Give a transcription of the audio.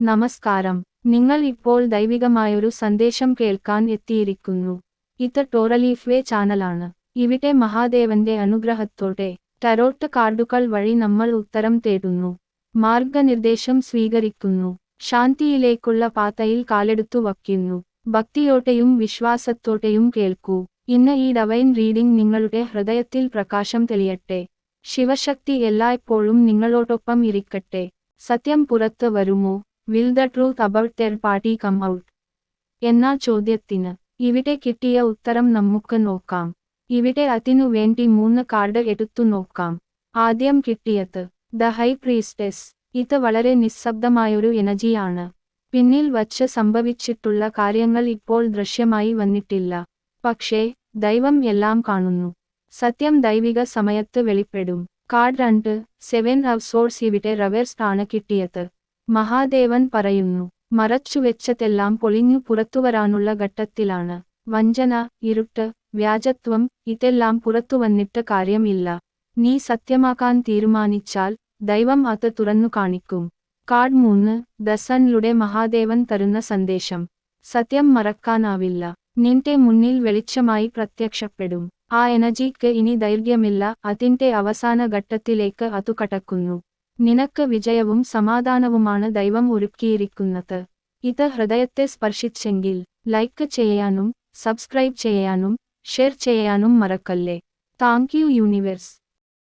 നമസ്കാരം. നിങ്ങൾ ഇപ്പോൾ ദൈവികമായൊരു സന്ദേശം കേൾക്കാൻ എത്തിയിരിക്കുന്നു. ഇത് ടോറലീഫ്വേ ചാനലാണ്. ഇവിടെ മഹാദേവന്റെ അനുഗ്രഹത്തോടെ ടരോട്ട് കാർഡുകൾ വഴി നമ്മൾ ഉത്തരം തേടുന്നു. മാർഗനിർദ്ദേശം സ്വീകരിക്കുന്നു. ശാന്തിയിലേക്കുള്ള പാതയിൽ കാലെടുത്തു വയ്ക്കുന്നു. ഭക്തിയോടെയും വിശ്വാസത്തോടെയും കേൾക്കൂ. ഇന്ന് ഈ ഡവൈൻ റീഡിംഗ് നിങ്ങളുടെ ഹൃദയത്തിൽ പ്രകാശം തെളിയട്ടെ. ശിവശക്തി എല്ലായ്പ്പോഴും നിങ്ങളോടൊപ്പം ഇരിക്കട്ടെ. സത്യം പുറത്ത് വരുമോ? Will the truth about their party come out എന്ന ചോദ്യത്തിന് ഇവിടെ കിട്ടിയ ഉത്തരം നമുക്ക് നോക്കാം. ഇവിടെ അതിനു വേണ്ടി മൂന്ന് കാർഡ് എടുത്തു നോക്കാം. ആദ്യം കിട്ടിയത് ദ ഹൈ പ്രീസ്റ്റസ് ഇത് വളരെ നിസ്ശബ്ദമായൊരു എനർജിയാണ്. പിന്നിൽ വച്ച് സംഭവിച്ചിട്ടുള്ള കാര്യങ്ങൾ ഇപ്പോൾ ദൃശ്യമായി വന്നിട്ടില്ല. പക്ഷേ ദൈവം എല്ലാം കാണുന്നു. സത്യം ദൈവിക സമയത്ത് വെളിപ്പെടും. കാർഡ് രണ്ട് സെവൻ ഹവ് സോഴ്സ് ഇവിടെ റവേഴ്സ് ആണ് കിട്ടിയത്. മഹാദേവൻ പറയുന്നു മറച്ചുവെച്ചതെല്ലാം പൊളിഞ്ഞു പുറത്തുവരാനുള്ള ഘട്ടത്തിലാണ്. വഞ്ചന ഇരുട്ട് വ്യാജത്വം ഇതെല്ലാം പുറത്തുവന്നിട്ട് കാര്യമില്ല. നീ സത്യമാക്കാൻ തീരുമാനിച്ചാൽ ദൈവം അത് തുറന്നു കാണിക്കും. കാർഡ് മൂന്ന് ദസനിലൂടെ മഹാദേവൻ തരുന്ന സന്ദേശം. സത്യം മറക്കാനാവില്ല. നിന്റെ മുന്നിൽ വെളിച്ചമായി പ്രത്യക്ഷപ്പെടും. ആ എനർജിക്ക് ഇനി ദൈർഘ്യമില്ല. അതിന്റെ അവസാന ഘട്ടത്തിലേക്ക് അതു കടക്കുന്നു. നിനക്ക് വിജയവും സമാധാനവുമാണ് ദൈവം ഒരുക്കിയിരിക്കുന്നത്. ഇത് ഹൃദയത്തെ സ്പർശിച്ചെങ്കിൽ ലൈക്ക് ചെയ്യാനും സബ്സ്ക്രൈബ് ചെയ്യാനും ഷെയർ ചെയ്യാനും മറക്കല്ലേ. Thank you universe.